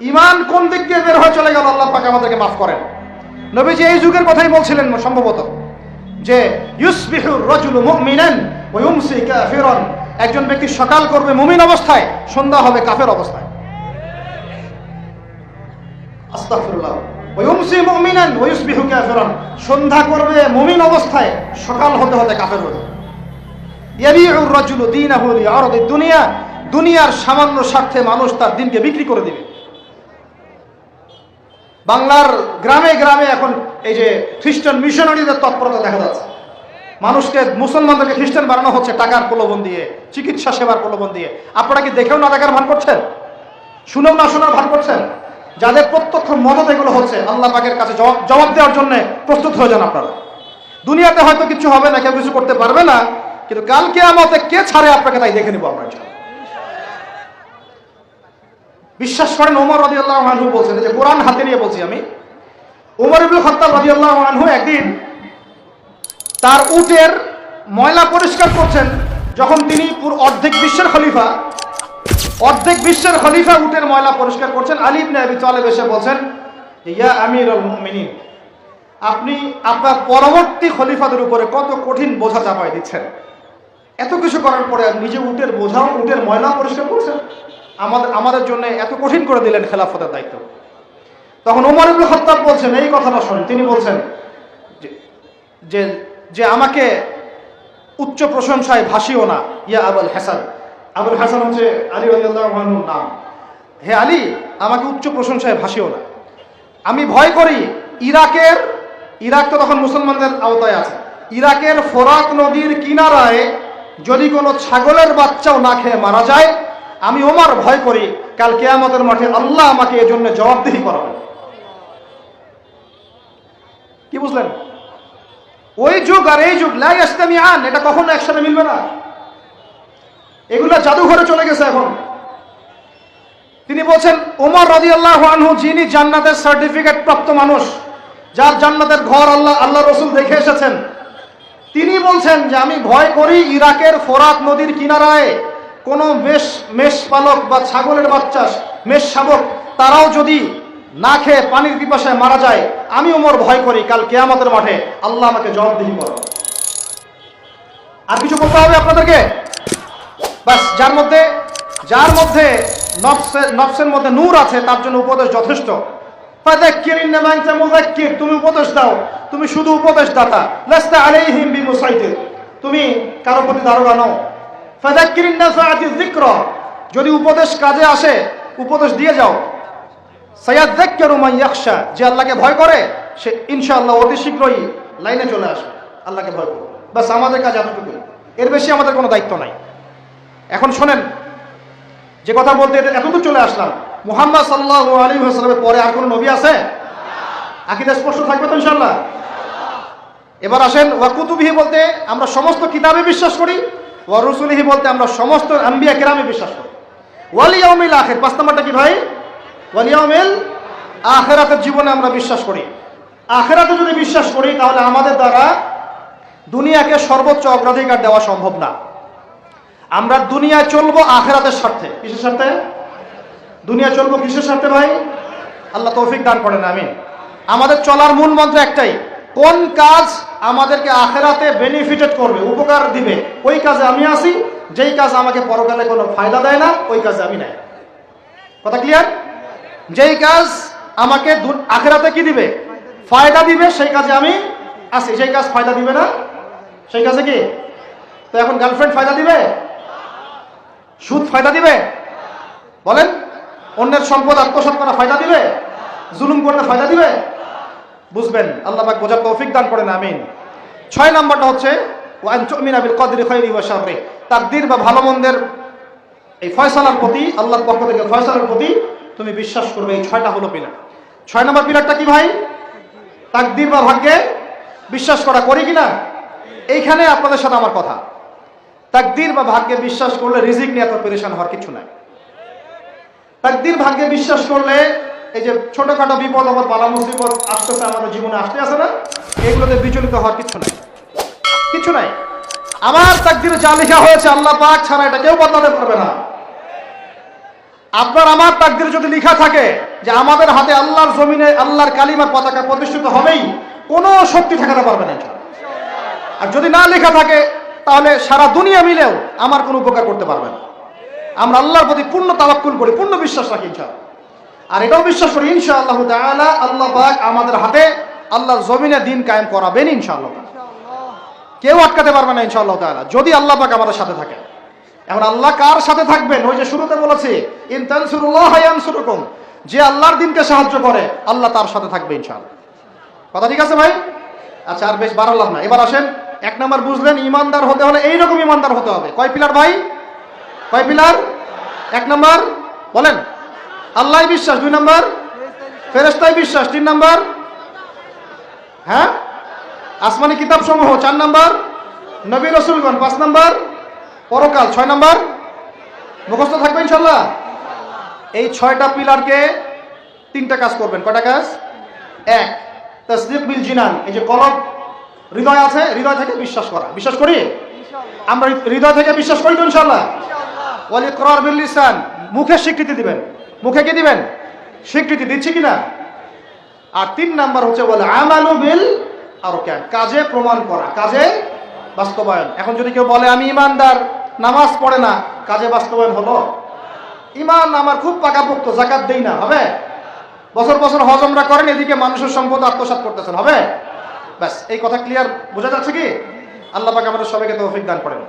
ইমান কোন দিক দিয়ে বের হয়ে চলে গেল, আল্লাহ পাক আমাদেরকে মাফ করেন। নবীজি এই যুগের কথাই বলছিলেন সম্ভবত যে ইউসবিহুর রাজুলু একজন ব্যক্তি সকাল করবে মুমিন অবস্থায়, সন্ধ্যা হবে কাফের অবস্থায়। ইউসবিহু সন্ধ্যা করবে মুমিন অবস্থায়, সকাল হতে হতে কাফের হবে ইয়াবিউর রাজুলু দীনাহু লিআরদিদ দুনিয়া। দুনিয়ার সামান্য স্বার্থে মানুষ তার দিনকে বিক্রি করে দিবে। বাংলার গ্রামে গ্রামে এখন এই যে খ্রিস্টান মিশনারিদের তৎপরতা দেখা যাচ্ছে। মানুষকে, মুসলমানদেরকে খ্রিস্টান বানানো হচ্ছে টাকার প্রলোভন দিয়ে, চিকিৎসা সেবার প্রলোভন দিয়ে। আপনারা কি দেখেও না দেখার ভান করছেন? শুনেও না শোনার ভান করছেন? যাদের প্রত্যক্ষ মদত এগুলো হচ্ছে, আল্লাহ পাকের কাছে জবাব দেওয়ার জন্য প্রস্তুত হয়ে যান আপনারা। দুনিয়াতে হয়তো কিছু হবে না, কেউ কিছু করতে পারবে না, কিন্তু কালকে আমাদের কে ছাড়ে আপনাকে তাই দেখে নিব আপনার ইনশাআল্লাহ। বিশ্বাস করেন ওমর রাজি আল্লাহ আনহু বলছেন যে কোরআন হাতে নিয়ে বলছি আমি। ওমর ইবুল খত্তাব রাজি আল্লাহ আনহু একদিন তার উটের ময়লা পরিষ্কার করছেন, যখন তিনি অর্ধেক বিশ্বের খলিফা, অর্ধেক বিশ্বের খলিফা উটের ময়লা পরিষ্কার করছেন। আলী ইবনে আবি তালেব এসে বলছেন, ইয়া আমিরুল মুমিনিন, আপনি আপনার পরবর্তী খলিফাদের উপরে কত কঠিন বোঝা চাপাই দিচ্ছেন। এত কিছু করার পরে নিজে উটের বোঝাও, উটের ময়লা পরিষ্কার করছেন? আমাদের আমাদের জন্য এত কঠিন করে দিলেন খেলাফতের দায়িত্ব। তখন ওমর ইবনে খাত্তাব বলছেন, এই কথাটা শোনেন, তিনি বলছেন যে- যে আমাকে উচ্চ প্রশংসায় ভাসিও না, ইয়া আবুল হাসান। আবুল হাসান হচ্ছে আলী রাদিয়াল্লাহু আনহুর নাম। হে আলী, আমাকে উচ্চ প্রশংসায় ভাসিও না। আমি ভয় করি, ইরাকের, ইরাক তো তখন মুসলমানদের আওতায় আছে। ইরাকের ফোরাক নদীর কিনারায় যদি কোনো ছাগলের বাচ্চাও না খেয়ে মারা যায় আমি ওমার ভয় করি, কাল কেয়ামতের মাঠে আল্লাহ আমাকে এই জন্য জবাবদিহি করাবেন। কি বুঝলেন? ওই যুগ আর এই যুগ লাই ইসলামী আন এটা কখনো একসাথে মিলবে না। এগুলো জাদুঘরে চলে গেছে এখন। তিনি বলছেন, ওমর রাদিয়াল্লাহু আনহু, যিনি জান্নাতের সার্টিফিকেট প্রাপ্ত মানুষ, যার জান্নাতের ঘর আল্লাহ আল্লাহ রসুল দেখে এসেছেন, তিনি বলছেন যে আমি ভয় করি ইরাকের ফোরাত নদীর কিনারায়। কোনো মেষ মেষ পালক বা ছাগলের বাচ্চা, মেষ শাবক, তারাও যদি না খেয়ে পানির পিপাসায় মারা যায়, আমি ওমর ভয় করি কাল কেয়ামতের মাঠে। আল্লাহ আমাকে জবাবদিহি করো। আর কিছু করতে হবে আপনাদেরকে? বাস, যার মধ্যে যার মধ্যে নফসের মধ্যে নূর আছে, তার জন্য উপদেশ যথেষ্ট। তুমি উপদেশ দাও। তুমি শুধু উপদেশ দাতা তুমি কারও প্রতি দারোগা নও। যদি উপদেশ কাজে আসে, উপদেশ দিয়ে যাও। মান ইয়াখশা। যে আল্লাহকে ভয় করে, সে ইনশাআল্লাহ অতি শীঘ্রই লাইনে চলে আসবে। আল্লাহকে ভয় করবে বাস আমাদের কাজ এতটুকু এর বেশি আমাদের কোনো দায়িত্ব নাই। এখন শোনেন, যে কথা বলতে এতদূর চলে আসলাম। মুহাম্মদ সাল্লাহ আলী হাসলামের পরে আর কোনো নবী আছে? আকিদা স্পষ্ট থাকবে তো ইনশাল্লাহ এবার আসেন ওয়াকুতুবিহি বলতে আমরা সমস্ত কিতাবে বিশ্বাস করি ওয়া রসুলিহি বলতে আমরা সমস্ত আম্বিয়া কেরামে বিশ্বাস করি। ওয়ালিয়াউমিল আখের, পাঁচ নাম্বারটা কি ভাই? ওয়ালিয়াউমিল আখেরাতের জীবনে আমরা বিশ্বাস করি। আখেরাতে যদি বিশ্বাস করি, তাহলে আমাদের দ্বারা দুনিয়াকে সর্বোচ্চ অগ্রাধিকার দেওয়া সম্ভব না। আমরা দুনিয়া চলবো আখেরাতের স্বার্থে। কিসের স্বার্থে? দুনিয়া চলবো কিসের স্বার্থে ভাই? আল্লাহ তৌফিক দান করেন আমি আমাদের চলার মূল মন্ত্র একটাই, কোন কাজ আমাদেরকে আখেরাতে বেনিফিটেড করবে উপকার দিবে। ওই কাজে আমি আসি যেই কাজ আমাকে পরকালে কোনো ফায়দা দেয় না, ওই কাজে আমি নাই। কথা ক্লিয়ার যেই কাজ আমাকে আখেরাতে কি দিবে? ফায়দা দিবে, সেই কাজে আমি আসি সেই কাজ ফায়দা দিবে না? সেই কাজে কি? তো এখন গার্লফ্রেন্ড ফায়দা দিবে? সুদ ফায়দা দিবে? বলেন। অন্যের সম্পদ আত্মসাৎ করা ফায়দা দিবে? জুলুম করলে ফায়দা দিবে? বুঝবেন, আল্লাহ পাক বোঝার তৌফিক দান করেন, আমিন। ছয় নাম্বারটা হচ্ছে ওয়ান তুমিনা বিল কদরি তাকদীর বা ভালো মন্দের এই ফয়সালার প্রতি, আল্লাহর পক্ষ থেকে ফয়সালার প্রতি তুমি বিশ্বাস করবে এই ছয়টা হলো পিলার। ছয় নম্বর পিলারটা কি ভাই? তাকদীর বা ভাগ্যে বিশ্বাস করা। করি কিনা? এইখানে আপনাদের সাথে আমার কথা। তাকদীর বা ভাগ্যে বিশ্বাস করলে রিজিক নিয়ে এত পেরেশান হওয়ার কিছু নাই। তাকদীর ভাগ্যে বিশ্বাস করলে এই যে ছোটখাটো বিপদ আবার বালা মুসিবত আসতেছে, আমাদের জীবনে আসতে আসে না? এগুলোতে বিচলিত হওয়ার কিছু নাই। কিছু নাই। আমার তাকদিরে যা লেখা হয়েছে আল্লাহ পাক ছাড়া এটা কেউ বদলাতে পারবে না। আপনার আমার তাকদির যদি লেখা থাকে যে আমাদের হাতে আল্লাহর জমিনে, আল্লাহর কালিমার পতাকা প্রতিষ্ঠিত হবেই, কোনো শক্তি ঠেকাতে পারবে না। আর যদি না লেখা থাকে, তাহলে সারা দুনিয়া মিলেও আমার কোনো উপকার করতে পারবে না। আমরা আল্লাহর প্রতি পূর্ণ তাওয়াক্কুল করি, পূর্ণ বিশ্বাস রাখি ইনশাআল্লাহ। আর এটাও বিশ্বাস করি, ইনশাআল্লাহ তাআলা আল্লাহ পাক আমাদের হাতে আল্লাহর জমিনে দিন কায়েম করাবেন ইনশাআল্লাহ। কেউ আটকাতে পারবে না ইনশাআল্লাহ তাআলা, যদি আল্লাহ পাক আমাদের সাথে থাকে এখন আল্লাহ কার সাথে থাকবেন? ওই যে শুরুতে বলেছি, ইন তানসুরুল্লাহ ইয়ানসুরুকুম যে আল্লাহর দিনকে সাহায্য করে, আল্লাহ তার সাথে থাকবে ইনশাআল্লাহ। কথা ঠিক আছে ভাই? আচ্ছা আর বেশ বাড়ালাম না। এবার আসেন, এক নাম্বার বুঝলেন, ইমানদার হতে হলে এইরকম ইমানদার হতে হবে। কয় পিলার ভাই? কয় পিলার? এক নাম্বার, বলেন। আল্লাহ বিশ্বাস, দুই নাম্বার। ফেরেস্তাই বিশ্বাস, তিন নাম্বার। হ্যাঁ? আসমানি কিতাব সমূহ চার নাম্বার নবী রসুলগণ পাঁচ নাম্বার পরকাল ছয় নাম্বার। মুখস্থ থাকবে ইনশাল্লাহ এই ছয়টা পিলারকে তিনটা কাজ করবেন। কয়টা কাজ? এক তসদিক বিল জিনান। এই যে কলব হৃদয় আছে হৃদয় থেকে বিশ্বাস করা। বিশ্বাস করি? আমরা হৃদয় থেকে বিশ্বাস করি তো ইনশাল্লাহ ওয়ালি করার বিল লিসান। মুখে স্বীকৃতি দিবেন। মুখে কি দিবেন? স্বীকৃতি দিচ্ছি কিনা? আর তিন নাম্বার হচ্ছে বলে আমালু বিল আর কাজে প্রমাণ করা, কাজে বাস্তবায়ন। এখন যদি কেউ বলে, আমি ইমানদার, নামাজ পড়ে না কাজে বাস্তবায়ন হলো? ইমান আমার খুব পাকাপোক্ত জাকাত দেই না, হবে? বছর বছর হজমরা করেন, এদিকে মানুষের সম্পদ আত্মসাত করতেছেন, হবে? ব্যাস, এই কথা ক্লিয়ার বোঝা যাচ্ছে কি? আল্লাহ পাক আমাদের সবাইকে তৌফিক দান করেন।